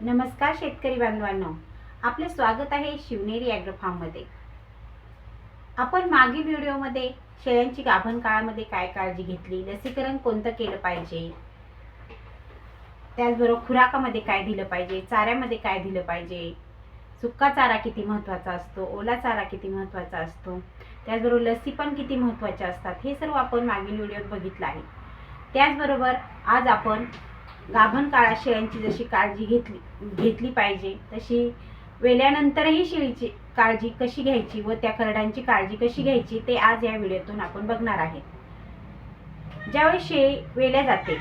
नमस्कार शेतकरी बांधवांनो. आपले स्वागत आहे शिवनेरी ॲग्रो फार्ममध्ये आपण मागील व्हिडिओमध्ये शेळ्यांची गाभण काळामध्ये काय काळजी घेतली लसीकरण कोणतं केलं पाहिजे त्याचबरोबर खुराकामध्ये काय दिलं पाहिजे चाऱ्यामध्ये काय दिलं पाहिजे सुक्का चारा किती महत्त्वाचा असतो ओला चारा किती महत्त्वाचा असतो त्याचबरोबर लसी पण किती महत्त्वाच्या असतात हे सर्व आपण मागील व्हिडिओत बघितलं आहे. त्याचबरोबर आज आपण गाभण काळात शेळ्यांची जशी काळजी घेतली घेतली पाहिजे तशी वेल्यानंतरही शेळीची काळजी कशी घ्यायची व त्या करड्यांची काळजी कशी घ्यायची ते आज या व्हिडिओतून आपण बघणार आहे. ज्यावेळी शेळी वेल्या जाते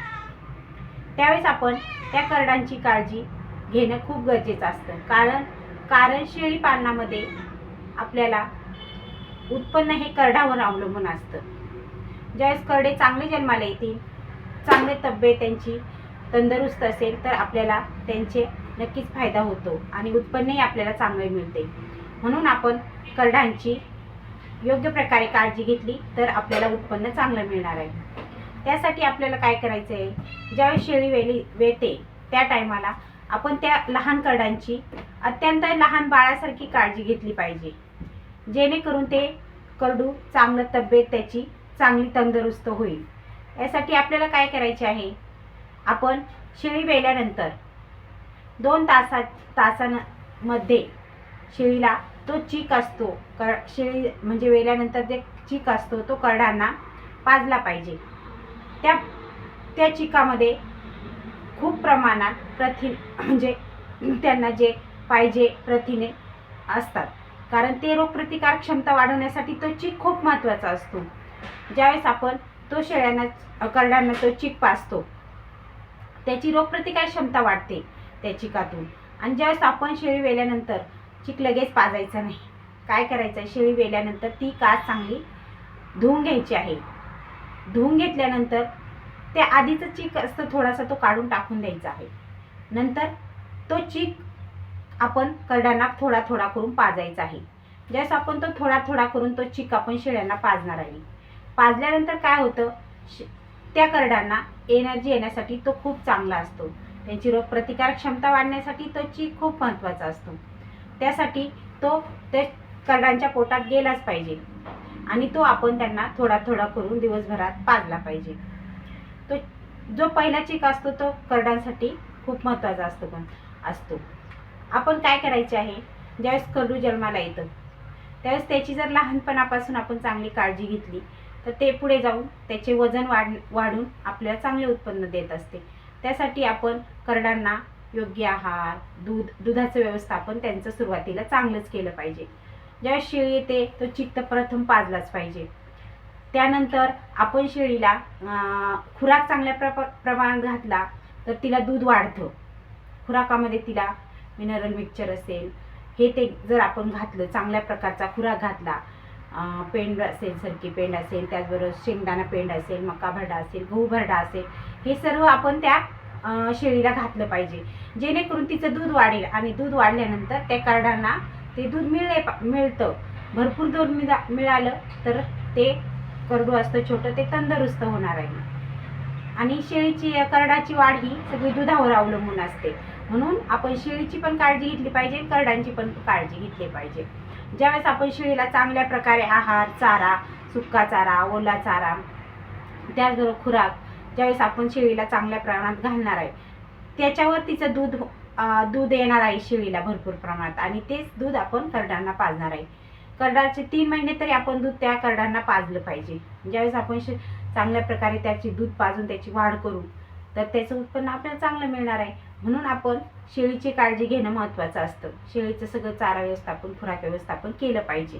त्यावेळेस आपण त्या करडांची काळजी घेणं खूप गरजेचं असतं. कारण कारण शेळी पालनामध्ये आपल्याला उत्पन्न हे करडावर अवलंबून असतं. ज्यावेळेस करडे चांगले जन्माला येतील चांगले तब्येत त्यांची तंदुरुस्त असेल तर आपल्याला त्यांचे नक्कीच फायदा होतो आणि उत्पन्नही आपल्याला चांगले मिळते. म्हणून आपण करडांची योग्य प्रकारे काळजी घेतली तर आपल्याला उत्पन्न चांगलं मिळणार आहे. त्यासाठी आपल्याला काय करायचं आहे? ज्यावेळेस शेळी वेली वेते त्या टायमाला आपण त्या लहान करडांची अत्यंत लहान बाळासारखी काळजी घेतली पाहिजे. जेणेकरून ते करडू चांगलं तब्येत त्याची चांगली तंदुरुस्त होईल. यासाठी आपल्याला काय करायचे आहे? आपण शेळी वेल्यानंतर दोन तासा तासांमध्ये शेळीला तो चीक असतो. कर शेळी म्हणजे वेल्यानंतर जे चीक असतो तो करडांना पाजला पाहिजे. त्या त्या चिकामध्ये खूप प्रमाणात प्रथिन म्हणजे त्यांना जे पाहिजे प्रथिने असतात. कारण ते रोगप्रतिकार क्षमता वाढवण्यासाठी तो चीक खूप महत्त्वाचा असतो. ज्यावेळेस आपण तो शेळ्यांना करडांना तो चीक पाजतो त्याची रोगप्रतिकार क्षमता वाढते त्या चिकातून आणि ज्यावेळेस आपण शेळी वेल्यानंतर चिक लगेच पाजायचं नाही काय करायचं? आहे शेळी वेल्यानंतर ती कास चांगली धुवून घ्यायची आहे. धुवून घेतल्यानंतर त्या आधीचं चीक असतं थोडासा तो काढून टाकून द्यायचा आहे. नंतर तो चीक आपण करड्यांना थोडा थोडा करून पाजायचा आहे. ज्यावेळेस आपण तो थोडा थोडा करून तो चीक आपण शेळ्यांना पाजणार आहे. पाजल्यानंतर काय होतं? त्या करडांना एनर्जी येण्यासाठी तो खूप चांगला असतो. त्यांची रोगप्रतिकार क्षमता वाढण्यासाठी तो चीक खूप महत्त्वाचा असतो. त्यासाठी तो त्या करडांच्या पोटात गेलाच पाहिजे. आणि तो आपण त्यांना थोडा थोडा करून दिवसभरात पाजला पाहिजे. तो जो पहिला चीक असतो तो करडांसाठी खूप महत्त्वाचा असतो पण असतो. आपण काय करायचे आहे? ज्यावेळेस करडू जन्माला येतं त्यावेळेस त्याची जर लहानपणापासून आपण चांगली काळजी घेतली तर ते पुढे जाऊन त्याचे वजन वाढ वाढून आपल्याला चांगले उत्पन्न देत असते. त्यासाठी आपण करडांना योग्य आहार दूध दुधाचं व्यवस्थापन त्यांचं सुरुवातीला चांगलंच केलं पाहिजे. ज्या शेळी येते तो चित्त प्रथम पाजलाच पाहिजे. त्यानंतर आपण शेळीला खुराक चांगल्या प्रप प्रमाणात घातला तर तिला दूध वाढतं. खुराकामध्ये तिला मिनरल मिक्सचर असेल. हे ते जर आपण घातलं चांगल्या प्रकारचा खुराक घातला पेंड असेल सरकी पेंड असेल त्याचबरोबर शेंगदाणा पेंड असेल मका भरडा असेल गहू भरडा असेल हे सर्व आपण त्या शेळीला घातलं पाहिजे. जेणेकरून तिचं दूध वाढेल आणि दूध वाढल्यानंतर त्या करडांना ते दूध मिळले मिळतं. भरपूर दूध मिळा मिळालं तर ते करडू असतं छोटं ते तंदुरुस्त होणार आहे. आणि शेळीची करडाची वाढ ही सगळी दुधावर अवलंबून असते. म्हणून आपण शेळीची पण काळजी घेतली पाहिजे करडांची पण काळजी घेतली पाहिजे. ज्यावेळेस आपण शेळीला चांगल्या प्रकारे आहार चारा सुक्का चारा ओला चारा त्याचबरोबर खुराक ज्यावेळेस आपण शेळीला चांगल्या प्रमाणात घालणार आहे त्याच्यावर तिचं दूध दूध येणार आहे शेळीला भरपूर प्रमाणात आणि तेच दूध आपण करडांना पाजणार आहे. करडाचे तीन महिने तरी आपण दूध त्या करडांना पाजलं पाहिजे. ज्यावेळेस आपण शे चांगल्या प्रकारे त्याची दूध पाजून त्याची वाढ करू तर त्याचं उत्पन्न आपल्याला चांगलं मिळणार आहे. म्हणून आपण शेळीची काळजी घेणं महत्त्वाचं असतं. शेळीचं सगळं चारा व्यवस्थापन खुराक व्यवस्थापन केलं पाहिजे.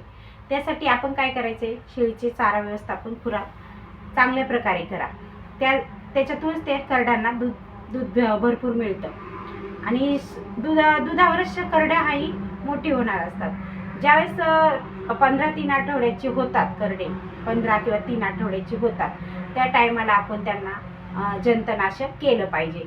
त्यासाठी आपण काय करायचं आहे शेळीचे चारा व्यवस्थापन खुराक चांगल्या प्रकारे करा. त्या त्याच्यातूनच त्या करड्यांना दूध दूध भरपूर मिळतं. आणि दुधा दुधावरच करड्या हाही मोठी होणार असतात. ज्यावेळेस पंधरा तीन आठवड्याची होतात करडे पंधरा किंवा तीन आठवड्याची होतात. त्या टायमाला आपण त्यांना जंतनाशक केलं पाहिजे.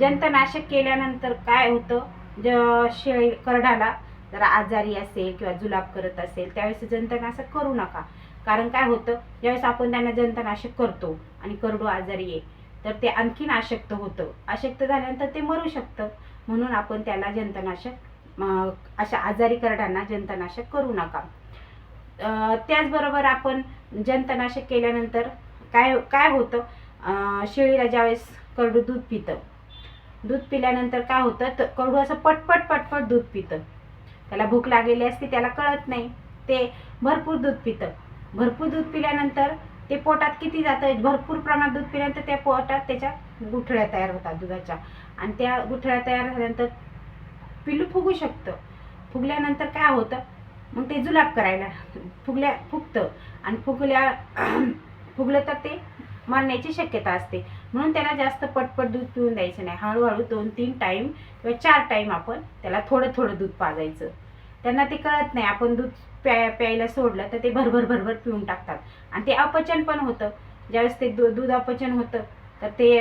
जंतनाशक केल्यानंतर काय होतं? ज शेळी करडाला जर आजारी असेल किंवा जुलाब करत असेल त्यावेळेस जंतनाशक करू नका. कारण काय होतं? ज्यावेळेस आपण त्यांना जंतनाशक करतो आणि करडू आजारी आहे तर ते आणखीन अशक्त होतं. अशक्त झाल्यानंतर ते मरू शकतं. म्हणून आपण त्याला जंतनाशक अशा आजारी करडांना जंतनाशक करू नका. त्याचबरोबर आपण जंतनाशक केल्यानंतर काय काय होतं? शेळीला ज्यावेळेस करडू दूध पितं दूध पिल्यानंतर काय होतं? तर कडू असं पटपट पटपट दूध पितं. त्याला भूक लागलेली असते त्याला कळत नाही. ते भरपूर दूध पितं. भरपूर दूध पिल्यानंतर ते पोटात किती जातं? भरपूर प्रमाणात दूध पिल्यानंतर त्या पोटात त्याच्या गुठळ्या तयार होतात दुधाच्या. आणि त्या गुठळ्या तयार झाल्यानंतर पिल्लू फुगू शकतं. फुगल्यानंतर काय होतं? मग ते जुलाब करायला फुगल्या फुगतं. आणि फुगल्या फुगलं तर ते मरण्याची शक्यता असते. म्हणून त्याला जास्त पटपट दूध पिऊन द्यायचं नाही. हळूहळू दोन तीन टाईम किंवा चार टाईम आपण त्याला थोडं थोडं दूध पाजायचं. त्यांना ते कळत नाही. आपण दूध प्या प्यायला सोडलं तर ते भरभर भरभर पिऊन टाकतात. आणि ते अपचन पण होतं. ज्यावेळेस ते दू दूध अपचन होतं तर ते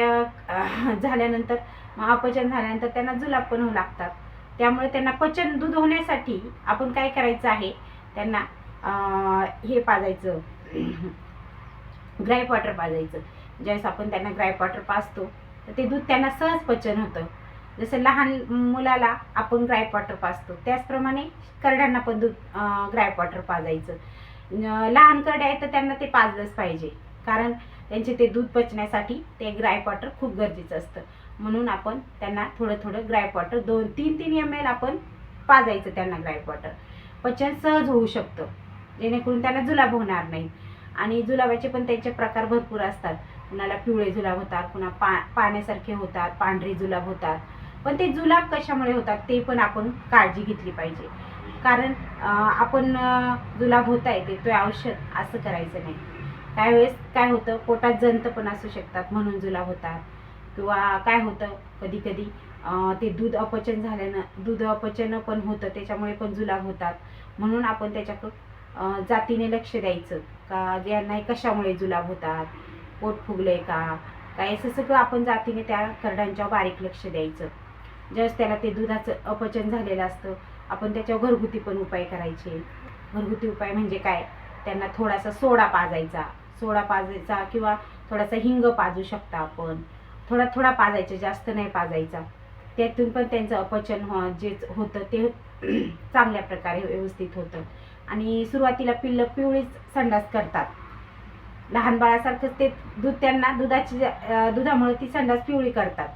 झाल्यानंतर मग अपचन झाल्यानंतर त्यांना जुलाब पण होऊ लागतात. त्यामुळे त्यांना पचन दूध होण्यासाठी आपण काय करायचं आहे? त्यांना हे पाजायचं. Gripe water पाजायचं. ज्यावेळेस आपण त्यांना ग्राईप वॉटर पाजतो तर ते दूध त्यांना सहज पचन होतं. जसं लहान मुलाला आपण ग्राईप वॉटर पाजतो त्याचप्रमाणे करड्यांना पण दूध ग्राईप वॉटर पाजायचं. लहान करडे आहेत तर त्यांना ते पाजलंच पाहिजे. कारण त्यांचे ते दूध पचण्यासाठी ते ग्राईप वॉटर खूप गरजेचं असतं. म्हणून आपण त्यांना थोडं थोडं ग्राईप वॉटर दोन तीन तीन एम एल आपण पाजायचं त्यांना ग्राईप वॉटर. पचन सहज होऊ शकतं. जेणेकरून त्यांना जुलाब होणार नाही. आणि जुलाबाचे पण त्यांचे प्रकार भरपूर असतात. कुणाला पिवळे जुलाब होतात कुणा पा पाण्यासारखे होतात पांढरे जुलाब होतात. पण ते जुलाब कशामुळे होतात ते पण आपण काळजी घेतली पाहिजे. कारण आपण जुलाब होत आहे ते तो औषध असं करायचं नाही. त्यावेळेस काय होतं पोटात जंत पण असू शकतात म्हणून जुलाब होतात. किंवा काय होतं कधी कधी ते दूध अपचन झाल्यानं दूध अपचन पण होतं त्याच्यामुळे पण जुलाब होतात. म्हणून आपण त्याच्याकडं जातीने लक्ष द्यायचं. का? यांना कशामुळे जुलाब होतात? पोट फुगलंय का? काय? असं सगळं आपण जातीने त्या करड्यांच्या बारीक लक्ष द्यायचं. जस त्याला ते दुधाचं अपचन झालेलं असतं आपण त्याच्यावर घरगुती पण उपाय करायचे. घरगुती उपाय म्हणजे काय? त्यांना थोडासा सोडा पाजायचा. सोडा पाजायचा किंवा थोडासा हिंग पाजू शकता आपण. थोडा थोडा पाजायचा जास्त नाही पाजायचा. त्यातून पण त्यांचं अपचन हो जे होतं ते चांगल्या प्रकारे व्यवस्थित होतं. आणि सुरुवातीला पिल्लं पिवळीच संडास करतात. लहान बाळासारखंच ते दूध त्यांना दुधाची दुधामुळे ती संडास पिवळी करतात.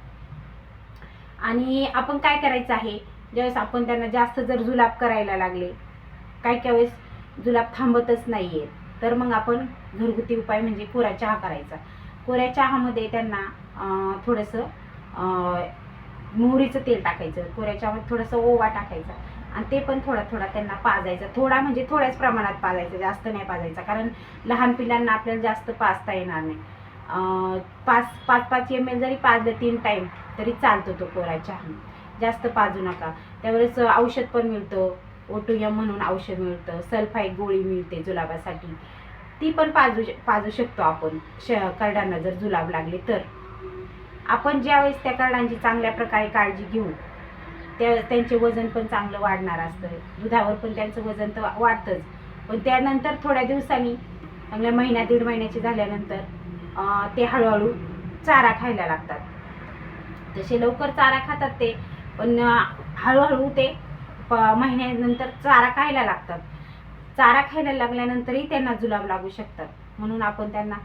आणि आपण काय करायचं आहे? ज्यावेळेस आपण त्यांना जास्त जर जुलाब करायला लागले काय काय वेळेस जुलाब थांबतच नाही आहे तर मग आपण घरगुती उपाय म्हणजे कोरा चहा करायचा. कोऱ्या चहामध्ये त्यांना थोडंसं मोहरीचं तेल टाकायचं. कोऱ्या चहामध्ये थोडंसं ओवा टाकायचा. आणि ते पण थोडा थोडा त्यांना पाजायचा. थोडा म्हणजे थोड्याच प्रमाणात पाजायचं जास्त नाही पाजायचा. कारण लहान पिल्लांना आपल्याला जास्त पाजता येणार नाही. पाच पाच पाच एम एल जरी पाजलं तीन टाईम तरी चालतो तो कोरा चहा. जास्त पाजू नका. त्यावेळेस औषध पण मिळतं. ओटोयम म्हणून औषध मिळतं. सल्फाईट गोळी मिळते जुलाबासाठी. ती पण पाजू पाजू शकतो आपण. श करडांना जर जुलाब लागले तर. आपण ज्यावेळेस त्या करडांची चांगल्या प्रकारे काळजी घेऊ त्या त्यांचे वजन पण चांगलं वाढणार असतं. दुधावर पण त्यांचं वजन तर वाढतंच. पण त्यानंतर थोड्या दिवसांनी चांगल्या महिन्या दीड महिन्याचे झाल्यानंतर ते हळूहळू चारा खायला लागतात. तसे लवकर चारा खातात ते पण हळूहळू ते प महिन्यानंतर चारा खायला लागतात. चारा खायला लागल्यानंतरही त्यांना जुलाब लागू शकतात. म्हणून आपण त्यांना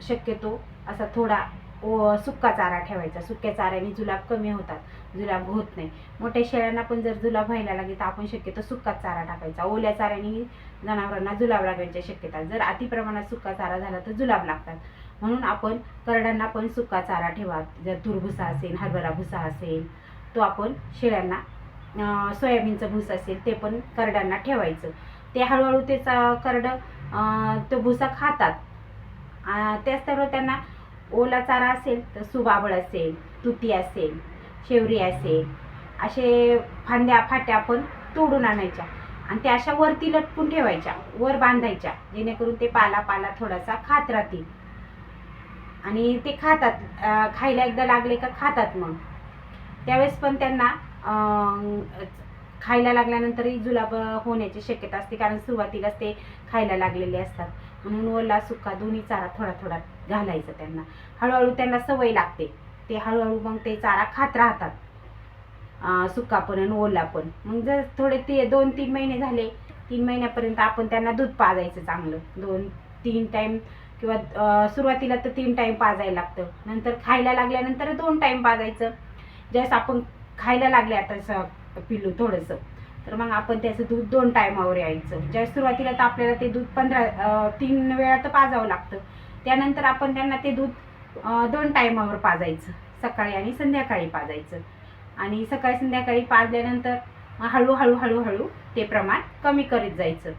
शक्यतो असा थोडा ओ सुक्का चारा ठेवायचा. सुक्या चाऱ्याने जुलाब कमी होतात. जुलाब होत नाही. मोठ्या शेळ्यांना पण जर जुलाब व्हायला लागेल तर आपण शक्यतो सुक्का चारा टाकायचा. ओल्या चाऱ्याने जनावरांना जुलाब लागण्याची शक्यता. जर अतिप्रमाणात सुक्का चारा झाला तर जुलाब लागतात. म्हणून आपण करड्यांना पण सुका चारा ठेवा. जर तुरभुसा असेल हरभरा भुसा असेल तो आपण शेळ्यांना सोयाबीनचं भूस असेल ते पण करड्यांना ठेवायचं. ते हळूहळू ते करड करडं तो भुसा खातात. त्याचबरोबर त्यांना ओला चारा असेल तर सुबाबळ असेल तुती असेल शेवरी असेल असे फांद्या फाट्या आपण तोडून आणायच्या. आणि त्या अशा वरती लटकून ठेवायच्या वर बांधायच्या जेणेकरून ते पाला पाला थोडासा खात राहतील. आणि ते खातात खायला एकदा लागले का खातात मग. त्यावेळेस पण त्यांना खायला लागल्यानंतरही जुलाब होण्याची शक्यता असते कारण सुरुवातीलाच ते खायला लागलेले असतात. म्हणून ओला सुका दोन्ही चारा थोडा थोडा घालायचा त्यांना. हळूहळू त्यांना सवय लागते. ते हळूहळू मग ते चारा खात राहतात. सुका पण आणि ओला पण मग जर थोडे ते दोन तीन महिने झाले तीन महिन्यापर्यंत आपण त्यांना दूध पाजायचं चांगलं. दोन तीन टाईम किंवा सुरुवातीला तर तीन टाईम पाजायला लागतं. नंतर खायला लागल्यानंतर दोन टाईम पाजायचं. ज्यास आपण खायला लागले आता स- पिल्लू थोडंसं तर मग आपण त्याचं दूध दोन टायमावर यायचं. ज्या सुरुवातीला तर आपल्याला ते दूध पंधरा तीन वेळा तर पाजावं लागतं. त्यानंतर आपण त्यांना ते दूध दोन टायमावर पाजायचं. सकाळी आणि संध्याकाळी पाजायचं. आणि सकाळी संध्याकाळी पाजल्यानंतर हळूहळू हळूहळू ते प्रमाण कमी करीत जायचं.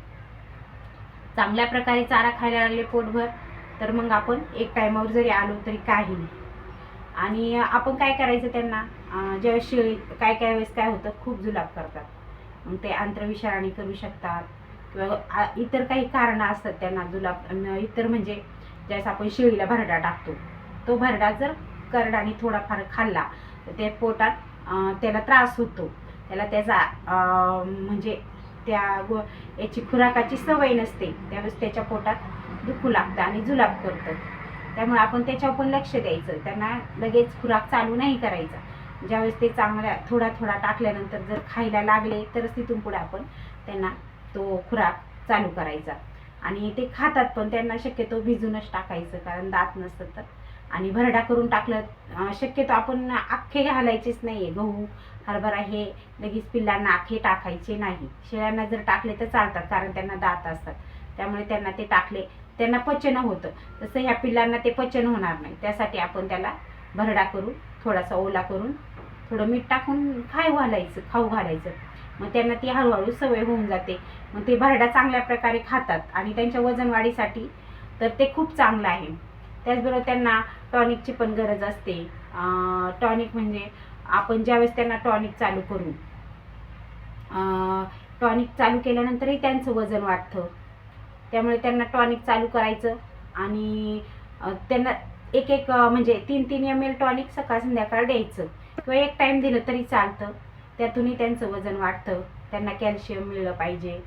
चांगल्या प्रकारे चारा खायला लागले पोटभर तर मग आपण एक टायमावर जरी आलो तरी काही नाही. आणि आपण काय करायचं त्यांना? ज्यावेळेस शिळी काय काय वेळेस काय होतं? खूप जुलाब करतात. मग ते आंतरविषाराने करू शकतात. किंवा इतर काही कारणं असतात त्यांना जुलाब इतर म्हणजे ज्यावेळेस आपण शिळीला भरडा टाकतो. तो भरडा जर करडाने थोडाफार खाल्ला तर त्या पोटात त्याला त्रास होतो. त्याला त्याचा म्हणजे त्या याची खुराकाची सवय नसते. त्यावेळेस त्याच्या पोटात दुखू लागतं आणि जुलाब करतं. त्यामुळे आपण त्याच्यावर पण लक्ष द्यायचं. त्यांना लगेच खुराक चालू नाही करायचा. ज्यावेळेस ते चांगल्या थोडा थोडा टाकल्यानंतर जर खायला लागले तरच तिथून पुढे आपण त्यांना तो खुराक चालू करायचा. आणि ते खातात पण त्यांना शक्यतो भिजूनच टाकायचं कारण दात नसतं तर. आणि भरडा करून टाकलं. शक्यतो आपण अख्खे घालायचेच नाही आहे गहू हरभरा हे लगेच पिल्लांना आखे टाकायचे नाही. शेळ्यांना जर टाकले तर चालतात कारण त्यांना दात असतात. त्यामुळे त्यांना ते टाकले त्यांना पचन होतं. तसं ह्या पिल्लांना ते पचन होणार नाही. त्यासाठी आपण त्याला भरडा करून थोडासा ओला करून थोडं मीठ टाकून खाऊ घालायचं खाऊ घालायचं. मग त्यांना ती हळूहळू सवय होऊन जाते. मग ते भरडा चांगल्या प्रकारे खातात आणि त्यांच्या वजन वाढीसाठी तर ते खूप चांगलं आहे. त्याचबरोबर त्यांना टॉनिकची पण गरज असते. टॉनिक म्हणजे आपण ज्यावेळेस त्यांना टॉनिक चालू करू टॉनिक चालू केल्यानंतरही त्यांचं वजन वाढतं. त्यामुळे त्यांना टॉनिक चालू करायचं आणि त्यांना एक एक म्हणजे तीन तीन एम एल टॉनिक सकाळ संध्याकाळ द्यायचं. किंवा एक टाईम दिलं तरी चालतं. त्यातूनही त्यांचं वजन वाढतं. त्यांना कॅल्शियम मिळलं पाहिजे.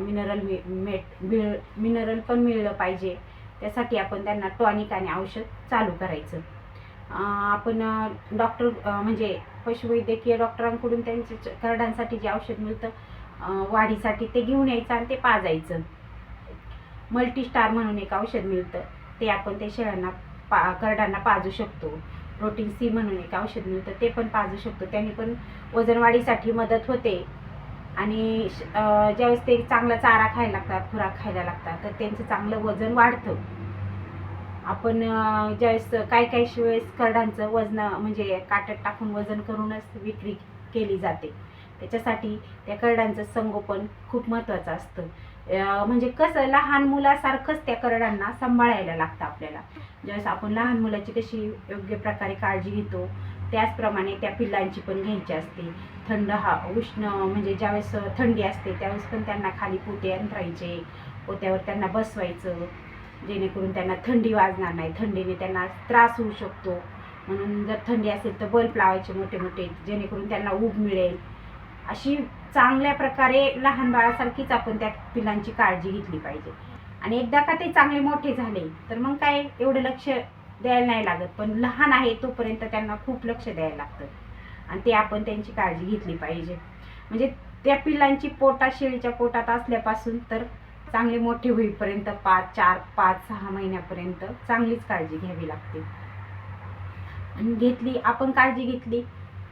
मिनरल मेट मिळ मिनरल पण मिळलं पाहिजे. त्यासाठी आपण त्यांना टॉनिक आणि औषध चालू करायचं. आपण डॉक्टर म्हणजे पशुवैद्यकीय डॉक्टरांकडून त्यांच्या करडांसाठी जे औषध मिळतं वाढीसाठी ते घेऊन यायचं आणि ते पाजायचं. मल्टीस्टार म्हणून एक औषध मिळतं ते आपण ते शेळ्यांना पा करडांना पाजू शकतो. प्रोटीन सी म्हणून एक औषध मिळतं ते पण पाजू शकतो. त्याने पण वजन वाढीसाठी मदत होते. आणि ज्यावेळेस ते चांगला चारा खायला लागतात खुराक खायला लागतात तर त्यांचं चांगलं वजन वाढतं. आपण ज्यावेळेस काय काही वेळेस करडांचं वजन म्हणजे काट्यात टाकून वजन करूनच विक्री केली जाते. त्याच्यासाठी त्या करडांचं संगोपन खूप महत्त्वाचं असतं. म्हणजे कसं लहान मुलासारखंच त्या करडांना सांभाळायला लागतं आपल्याला. ज्यावेळेस आपण लहान मुलाची कशी योग्य प्रकारे काळजी घेतो त्याचप्रमाणे त्या पिल्लांची पण घ्यायची असते. थंड हा उष्ण म्हणजे ज्यावेळेस थंडी असते त्यावेळेस पण त्यांना खाली पोते अंतरायचे पोत्यावर त्यांना बसवायचं जेणेकरून त्यांना थंडी वाजणार नाही. थंडीने त्यांना त्रास होऊ शकतो. म्हणून जर थंडी असेल तर बल्ब लावायचे मोठे मोठे जेणेकरून त्यांना ऊब मिळेल. अशी चांगल्या प्रकारे लहान बाळासारखीच आपण त्या पिलांची काळजी घेतली पाहिजे. आणि एकदा का ते चांगले मोठे झाले तर मग काय एवढं लक्ष द्यायला नाही लागत. पण लहान आहे तोपर्यंत त्यांना खूप लक्ष द्यायला लागतं. आणि ते आपण त्यांची काळजी घेतली पाहिजे. म्हणजे त्या पिल्लांची पोटात शेळीच्या पोटात असल्यापासून तर चांगले मोठे होईपर्यंत पाच चार पाच सहा महिन्यापर्यंत चांगलीच काळजी घ्यावी लागते. आणि घेतली आपण काळजी घेतली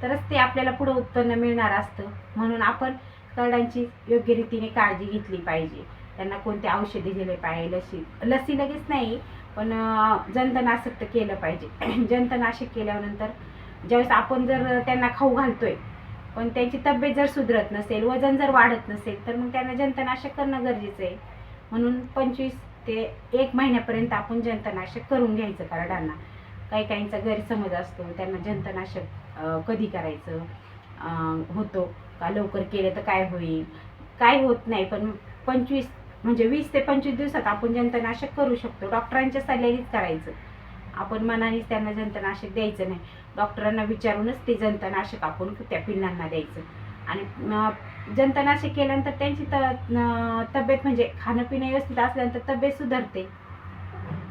तरच ते आपल्याला पुढं उत्पन्न मिळणार असतं. म्हणून आपण करडांची योग्य रीतीने काळजी घेतली पाहिजे. त्यांना कोणते औषधे दिले पाहिजे? लसी लसी लगेच नाही पण जंतनाशक तर केलं पाहिजे. जंतनाशक केल्यानंतर ज्यावेळेस आपण जर त्यांना खाऊ घालतोय पण त्यांची तब्येत जर सुधरत नसेल वजन जर वाढत नसेल तर मग त्यांना जंतनाशक करणं गरजेचं आहे. म्हणून पंचवीस ते एक महिन्यापर्यंत आपण जंतनाशक करून घ्यायचं करडांना. काही काहींचा गैरसमज असतो त्यांना जंतनाशक कधी करायचं होतो. का लवकर केलं तर काय होईल? काय होत नाही पण पंचवीस म्हणजे वीस ते पंचवीस दिवसात आपण जंतनाशक करू शकतो. डॉक्टरांच्या सल्ल्यानेच करायचं. आपण मनानेच त्यांना जंतनाशक द्यायचं नाही. डॉक्टरांना विचारूनच ते जंतनाशक आपण त्या पिल्लांना द्यायचं. आणि जंतनाशक केल्यानंतर त्यांची त तब्येत म्हणजे खाणं पिणं व्यवस्थित असल्यानंतर तब्येत सुधारते.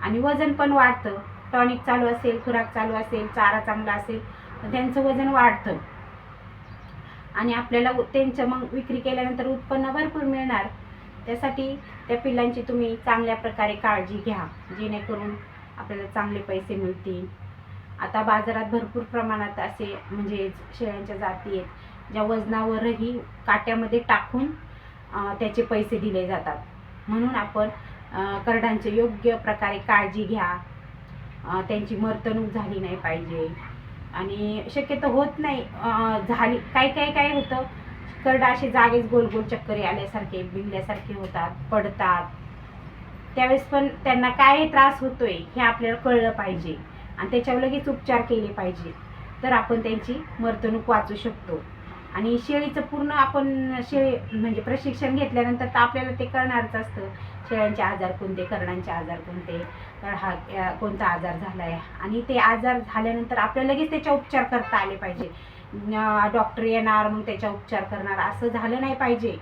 आणि वजन पण वाढतं. टॉनिक चालू असेल खुराक चालू असेल चारा चांगला असेल तर त्यांचं वजन वाढतं. आणि आपल्याला त्यांचं मग विक्री केल्यानंतर उत्पन्न भरपूर मिळणार. त्यासाठी त्या पिल्लांची तुम्ही चांगल्या प्रकारे काळजी घ्या जेणेकरून आपल्याला चांगले पैसे मिळतील. आता बाजारात भरपूर प्रमाणात असे म्हणजे शेळ्यांच्या जाती आहेत ज्या वजनावरही काट्यामध्ये टाकून त्याचे पैसे दिले जातात. म्हणून आपण करडांचे योग्य प्रकारे काळजी घ्या. त्यांची मर्तणूक झाली नाही पाहिजे. आणि शक्यतो होत नाही झाली काय काय काय होतं? करडा असे जागेच गोल गोल चक्करी आल्यासारखे बिंगल्यासारखे होतात पडतात. त्यावेळेस पण त्यांना काय त्रास होतोय हे आपल्याला कळलं पाहिजे आणि त्याच्यावर लगेच उपचार केले पाहिजे. तर आपण त्यांची वर्तणूक वाचू शकतो. आणि शेळीचं पूर्ण आपण शेळी म्हणजे प्रशिक्षण घेतल्यानंतर तर आपल्याला ते कळणारच असतं. शेळ्यांचे आजार कोणते करणांचे आजार कोणते हा कोणता आजार झाला आहे आणि ते आजार झाल्यानंतर आपल्याला लगेच त्याच्या उपचार करता आले पाहिजे. डॉक्टर येणार मग त्याच्या उपचार करणार असं झालं नाही पाहिजे.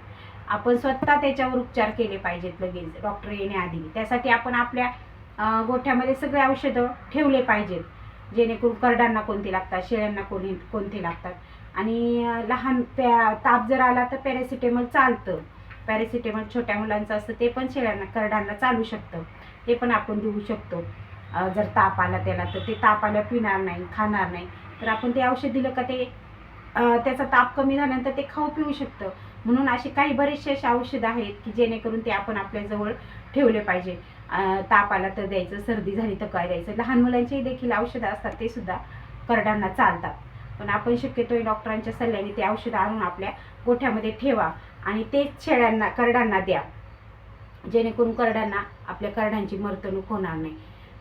आपण स्वतः त्याच्यावर उपचार केले पाहिजेत लगेच डॉक्टर येण्याआधी. त्यासाठी आपण आपल्या गोठ्यामध्ये सगळे औषधं ठेवले पाहिजेत. जेणेकरून करडांना कोणते लागतात शेळ्यांना कोणी कोणते लागतात. आणि लहान प्या ताप जर आला तर पॅरासिटेमॉल चालतं. पॅरेसिटेमॉल छोट्या मुलांचं असतं ते पण शेळ्यांना करडांना चालू शकतं. ते पण आपण देऊ शकतो. जर ताप आला त्याला तर ते ताप आल्या पिणार नाही खाणार नाही. तर आपण ते औषध दिलं का ते त्याचा ताप कमी झाल्यानंतर ते खाऊ पिऊ शकतं. म्हणून असे काही बरेचसे असे औषधं आहेत की जेणेकरून ते आपण आपल्याजवळ ठेवले पाहिजे. ताप आला तर द्यायचं सर्दी झाली तर काय द्यायचं? लहान मुलांचेही देखील औषधं असतात ते सुद्धा करडांना चालतात. पण आपण शक्यतो डॉक्टरांच्या सल्ल्याने ते औषधं आणून आपल्या गोठ्यामध्ये ठेवा. आणि तेच शेळ्यांना करडांना द्या. जेणेकरून करड्यांना आपल्या करड्यांची मर्तणूक होणार नाही.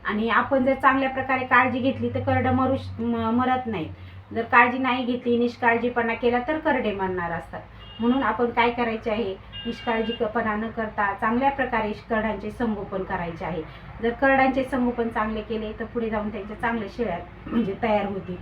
आणि आपण जर चांगल्या प्रकारे काळजी घेतली तर करडं मरू म- मरत नाहीत. जर काळजी नाही घेतली निष्काळजीपणा केला तर करडे मरणार असतात. म्हणून आपण काय करायचे आहे? निष्काळजीपणा न करता चांगल्या प्रकारे करड्यांचे संगोपन करायचे आहे. जर करड्यांचे संगोपन चांगले केले तर पुढे जाऊन त्यांच्या चांगल्या शेळ्या म्हणजे तयार होतील.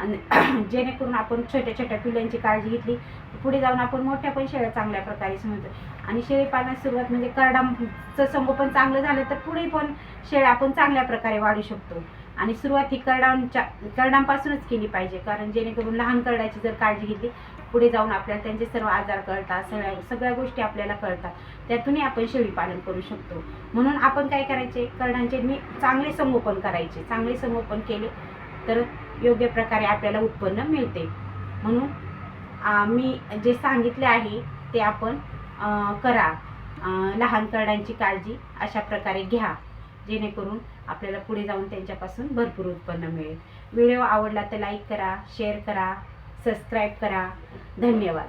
आणि जेणेकरून आपण छोट्या छोट्या पिल्लांची काळजी घेतली पुढे जाऊन आपण मोठ्या पण शेळ्या चांगल्या प्रकारे समजतो. आणि शेळी पालनास सुरुवात म्हणजे करडांचं संगोपन चांगलं झालं तर पुढे पण शेळ्या आपण चांगल्या प्रकारे वाढू शकतो. आणि सुरुवात ही करडांच्या करडांपासूनच केली पाहिजे कारण जेणेकरून लहान करड्याची जर काळजी घेतली पुढे जाऊन आपल्याला त्यांचे सर्व आजार कळतात सगळ्या सगळ्या गोष्टी आपल्याला कळतात. त्यातूनही आपण शेळी पालन करू शकतो. म्हणून आपण काय करायचे करडांचे मी चांगले संगोपन करायचे. चांगले संगोपन केले तर योग्य प्रकारे आपल्याला उत्पन्न मिळते. म्हणून मी जे सांगितले आहे ते आपण करा. लहान करड्यांची काळजी अशा प्रकारे घ्या जेणेकरून आपल्याला पुढे जाऊन त्यांच्यापासून भरपूर उत्पन्न मिळेल. व्हिडिओ आवडला तर लाईक करा शेअर करा सबस्क्राईब करा. धन्यवाद.